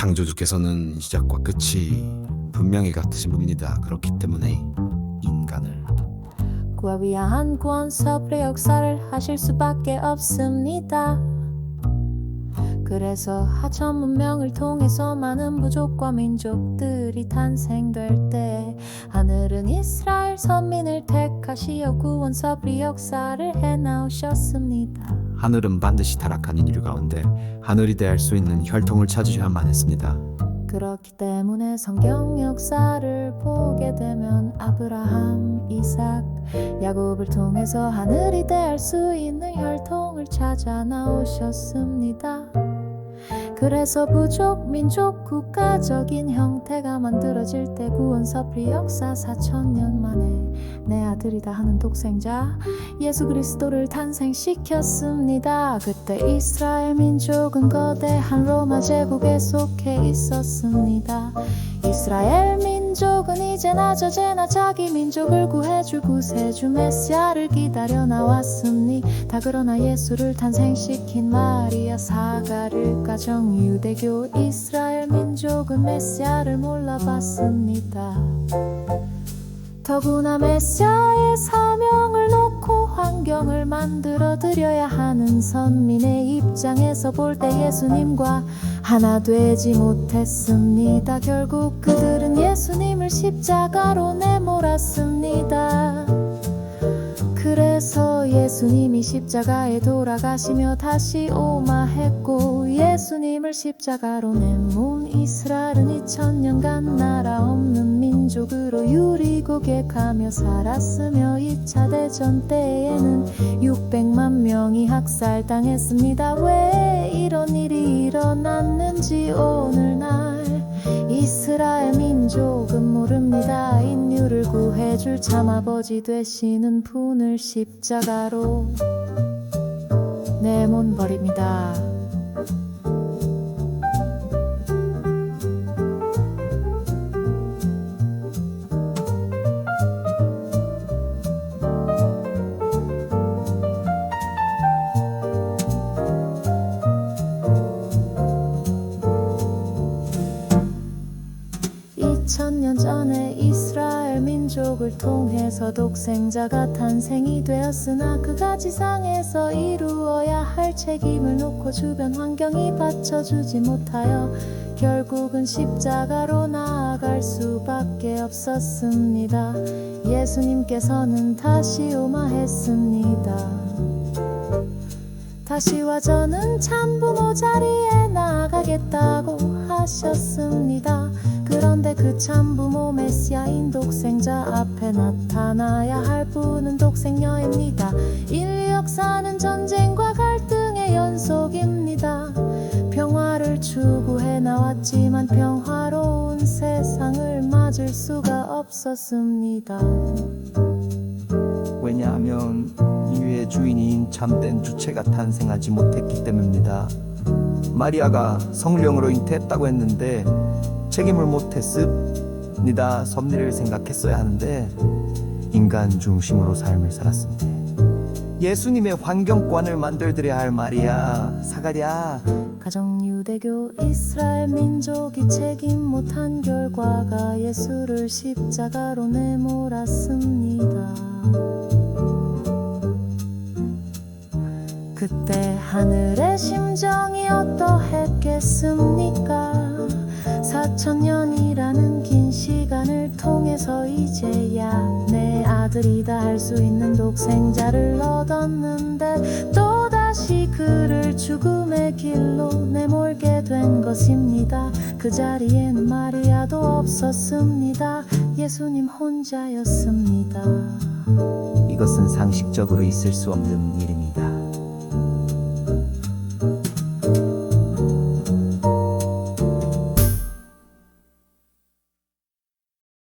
창조주께서는 시작과 끝이 분명히 같으신 분입니다. 그렇기 때문에 인간을 구하 위한 구원섭의 역사를 하실 수밖에 없습니다. 그래서 하천 문명을 통해서 많은 부족과 민족들이 탄생될 때 하늘은 이스라엘 선민을 택하시어 구원섭의 역사를 해나오셨습니다. 하늘은 반드시 타락한 인류 가운데 하늘이 대할 수 있는 혈통을 찾으셔야만 했습니다. 그렇기 때문에 성경 역사를 보게 되면 아브라함, 이삭, 야곱을 통해서 하늘이 대할 수 있는 혈통을 찾아 나오셨습니다. 그래서 부족, 민족, 국가적인 형태가 만들어질 때 구원서프리 역사 4천년 만에 내 아들이다 하는 독생자 예수 그리스도를 탄생시켰습니다. 그때 이스라엘 민족은 거대한 로마 제국에 속해 있었습니다. 이스라엘 민 족은 이제나 저제나 자기 민족을 구해줄 구세주 메시아를 기다려 나왔습니다. 그러나 예수를 탄생시킨 마리아 사가를 가정 유대교 이스라엘 민족은 메시아를 몰라봤습니다. 더구나 메시아의 사명을 놓고 환경을 만들어 드려야 하는 선민의 입장에서 볼 때 예수님과 하나 되지 못했습니다. 결국 그들은 예수님을 십자가로 내몰았습니다. 그래서 예수님이 십자가에 돌아가시며 다시 오마했고 예수님을 십자가로 내몬 이스라엘은 2000년간 나라 없는 민족으로 유리고객하며 살았으며 2차 대전 때에는 600만 명이 학살당했습니다. 왜 이런 일이 일어났는지 오늘날 이스라엘 민족은 모릅니다. 인류를 구해줄 참아버지 되시는 분을 십자가로 내몬 버립니다. 이천 년 전에 이스라엘 민족을 통해서 독생자가 탄생이 되었으나 그가 지상에서 이루어야 할 책임을 놓고 주변 환경이 받쳐주지 못하여 결국은 십자가로 나아갈 수밖에 없었습니다. 예수님께서는 다시 오마했습니다. 다시와 저는 참부모 자리에 나아가겠다고 하셨습니다. 그런데 그 참부모 메시아인 독생자 앞에 나타나야 할 분은 독생녀입니다. 인류 역사는 전쟁과 갈등의 연속입니다. 평화를 추구해 나왔지만 평화로운 세상을 맞을 수가 없었습니다. 왜냐하면 인류의 주인인 참된 주체가 탄생하지 못했기 때문입니다. 마리아가 성령으로 잉태했다고 했는데 책임을 못했습니다. 섭리를 생각했어야 하는데 인간 중심으로 삶을 살았습니다. 예수님의 환경관을 만들드려야 할 마리아 사가랴 가정 유대교 이스라엘 민족이 책임 못한 결과가 예수를 십자가로 내몰았습니다. 그때 하늘의 심정이 어떠했겠습니까? 사천 년이라는 긴 시간을 통해서 이제야 내 아들이다 할 수 있는 독생자를 얻었는데 또다시 그를 죽음의 길로 내몰게 된 것입니다. 그 자리에는 마리아도 없었습니다. 예수님 혼자였습니다. 이것은 상식적으로 있을 수 없는 일입니다.